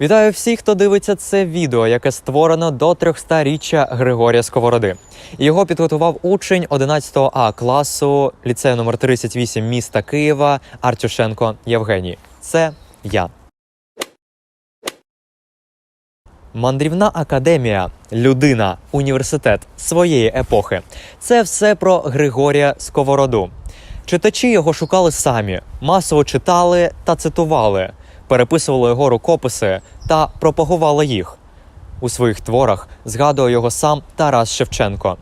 Вітаю всіх, хто дивиться це відео, яке створено до 300-річчя Григорія Сковороди. Його підготував учень 11 А класу ліцею номер 38 міста Києва Артюшенко Євгеній. Це я. Мандрівна академія, людина, університет своєї епохи. Це все про Григорія Сковороду. Читачі його шукали самі, масово читали та цитували, переписували його рукописи та пропагувала їх. У своїх творах згадує його сам Тарас Шевченко.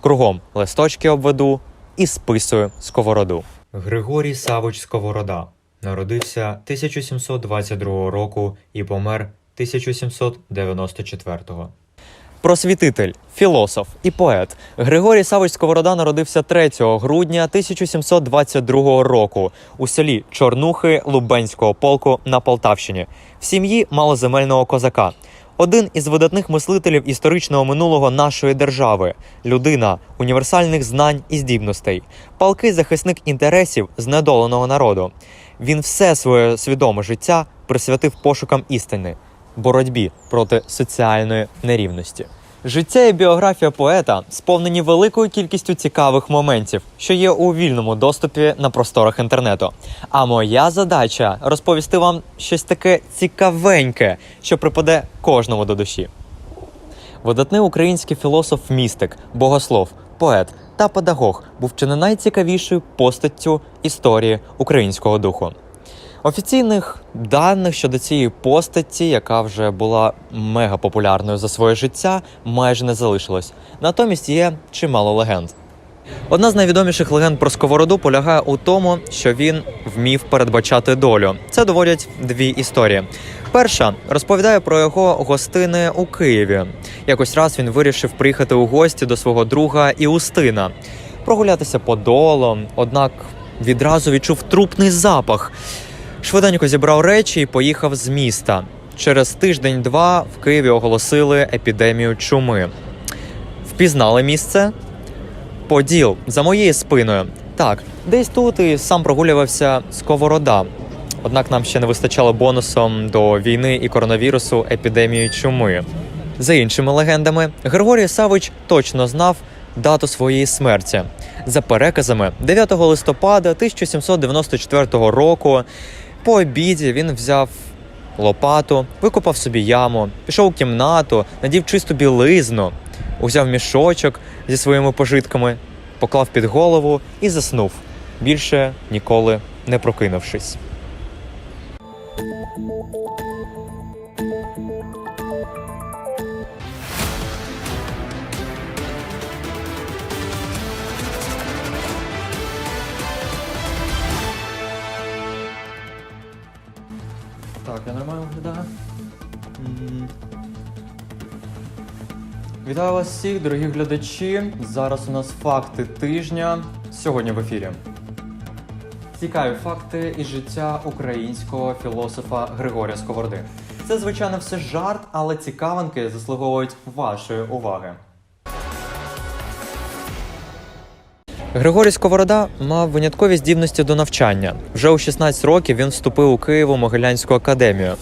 Кругом листочки обведу і списую сковороду. Григорій Савич Сковорода народився 1722 року і помер 1794-го. Просвітитель, філософ і поет Григорій Савич Сковорода народився 3 грудня 1722 року у селі Чорнухи Лубенського полку на Полтавщині в сім'ї малоземельного козака. Один із видатних мислителів історичного минулого нашої держави, людина універсальних знань і здібностей, палкий захисник інтересів знедоленого народу. Він все своє свідоме життя присвятив пошукам істини, боротьбі проти соціальної нерівності. Життя і біографія поета сповнені великою кількістю цікавих моментів, що є у вільному доступі на просторах інтернету. А моя задача розповісти вам щось таке цікавеньке, що припаде кожному до душі. Видатний український філософ-містик, богослов, поет та педагог був чи не найцікавішою постаттю історії українського духу. Офіційних даних щодо цієї постаті, яка вже була мега популярною за своє життя, майже не залишилось. Натомість є чимало легенд. Одна з найвідоміших легенд про сковороду полягає у тому, що він вмів передбачати долю. Це доводять дві історії. Перша розповідає про його гостини у Києві. Якось раз він вирішив приїхати у гості до свого друга Іустина, прогулятися подолом, однак відразу відчув трупний запах. Швиденько зібрав речі і поїхав з міста. Через тиждень-два в Києві оголосили епідемію чуми. Впізнали місце? Поділ за моєю спиною. Так, десь тут і сам прогулювався сковорода. Однак нам ще не вистачало бонусом до війни і коронавірусу епідемії чуми. За іншими легендами, Григорій Савич точно знав дату своєї смерті. За переказами, 9 листопада 1794 року по обіді він взяв лопату, викопав собі яму, пішов у кімнату, надів чисту білизну, узяв мішочок зі своїми пожитками, поклав під голову і заснув, більше ніколи не прокинувшись. Так, я нормально виглядаю. Вітаю вас всіх, дорогі глядачі. Зараз у нас факти тижня. Сьогодні в ефірі. Цікаві факти із життя українського філософа Григорія Сковороди. Це, звичайно, все жарт, але цікавинки заслуговують вашої уваги. Григорій Сковорода мав виняткові здібності до навчання. Вже у 16 років він вступив у Києво-Могилянську академію.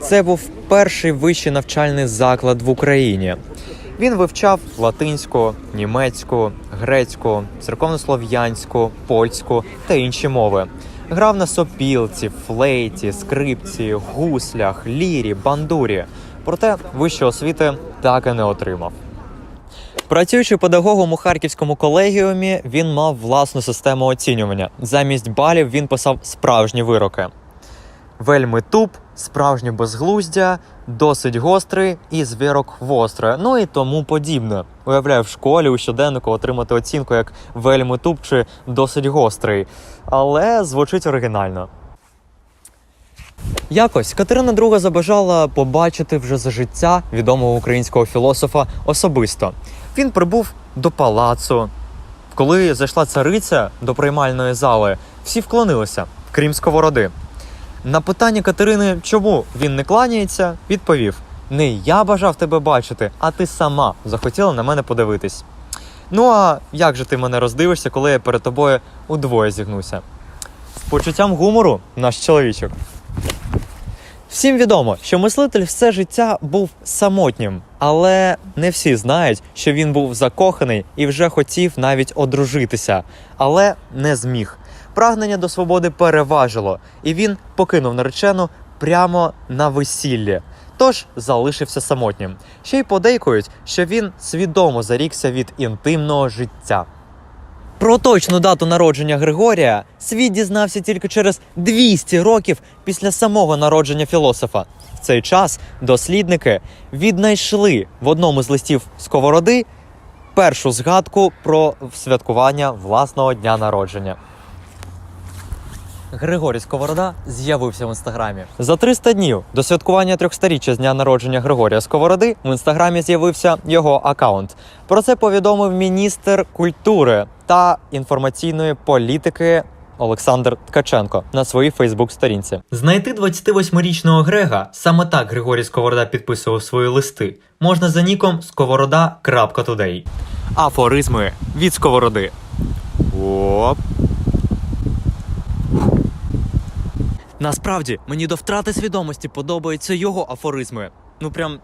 Це був перший вищий навчальний заклад в Україні. Він вивчав латинську, німецьку, грецьку, церковнослов'янську, польську та інші мови. Грав на сопілці, флейті, скрипці, гуслях, лірі, бандурі. Проте вищої освіти так і не отримав. Працюючи педагогом у харківському колегіумі, він мав власну систему оцінювання. Замість балів він писав справжні вироки. Вельми туп, справжнє безглуздя, досить гострий і звірок востре, ну і тому подібне. Уявляю, в школі у щоденнику отримати оцінку як вельми туп чи досить гострий, але звучить оригінально. Якось Катерина II забажала побачити вже за життя відомого українського філософа особисто. Він прибув до палацу. Коли зайшла цариця до приймальної зали, всі вклонилися, крім сковороди. На питання Катерини, чому він не кланяється, відповів: Не я бажав тебе бачити, а ти сама захотіла на мене подивитись. Ну а як же ти мене роздивишся, коли я перед тобою удвоє зігнуся? З почуттям гумору, наш чоловічок. Всім відомо, що мислитель все життя був самотнім, але не всі знають, що він був закоханий і вже хотів навіть одружитися, але не зміг. Прагнення до свободи переважило, і він покинув наречену прямо на весіллі. Тож залишився самотнім. Ще й подейкують, що він свідомо зарікся від інтимного життя. Про точну дату народження Григорія світ дізнався тільки через 200 років після самого народження філософа. В цей час дослідники віднайшли в одному з листів сковороди першу згадку про святкування власного дня народження. Григорій Сковорода з'явився в інстаграмі. За 300 днів до святкування трьохсторіччя з дня народження Григорія Сковороди в інстаграмі з'явився його акаунт. Про це повідомив міністр культури та інформаційної політики. Олександр Ткаченко на своїй Фейсбук-сторінці знайти 28-річного Грега саме так Григорій Сковорода підписував свої листи. Можна за ніком сковорода.today. Афоризми від Сковороди. Оп. Насправді мені до втрати свідомості подобаються його афоризми. Ну прям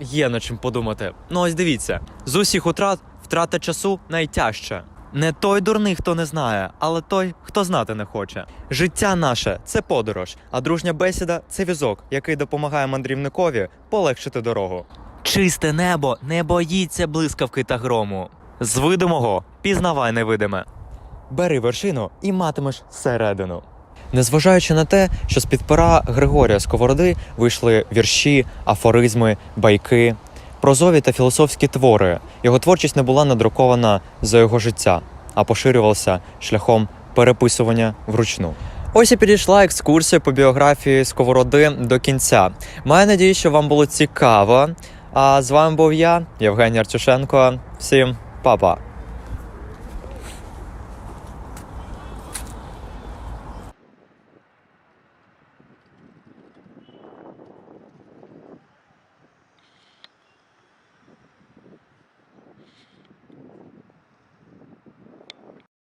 є над чим подумати. Ну ось дивіться: з усіх утрат втрата часу найтяжча. Не той дурний, хто не знає, але той, хто знати не хоче. Життя наше це подорож, а дружня бесіда це візок, який допомагає мандрівникові полегшити дорогу. Чисте небо не боїться блискавки та грому. З видимого пізнавай невидиме. Бери вершину і матимеш середину. Незважаючи на те, що з-під пера Григорія Сковороди вийшли вірші, афоризми, байки, прозові та філософські твори, його творчість не була надрукована за його життя, а поширювалася шляхом переписування вручну. Ось і підійшла екскурсія по біографії Сковороди до кінця. Маю надію, що вам було цікаво. А з вами був я, Євгеній Артюшенко. Всім па-па!